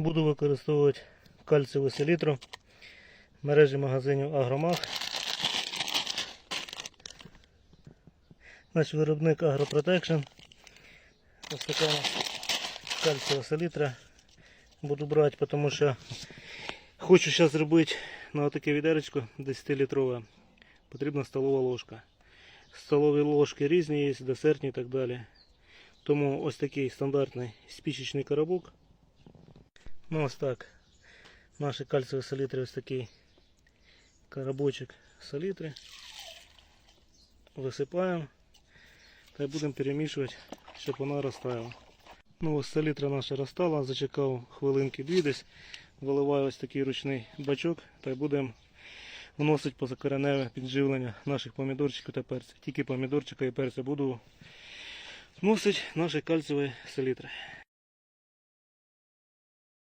Буду використовувати кальцієву селітру в мережі магазинів Агромаг. Наш виробник Агропротекшн. Ось така кальцієва селітра. Буду брати, тому що хочу зараз зробити на таке відеречко 10-літрове. Потрібна столова ложка. Столові ложки різні є, десертні і так далі. Тому ось такий стандартний спічечний коробок. Ну ось так. Наші кальцієві селітри ось такий коробочок селітри. Висипаємо та й будемо перемішувати, щоб вона розтаяла. Ну ось селітра наша розтала, зачекав хвилинки дві десь. Виливаю ось такий ручний бачок та будемо вносити позакореневе підживлення наших помідорчиків та перця. Тільки помідорчика і перця буду вносити наші кальцієві селітри.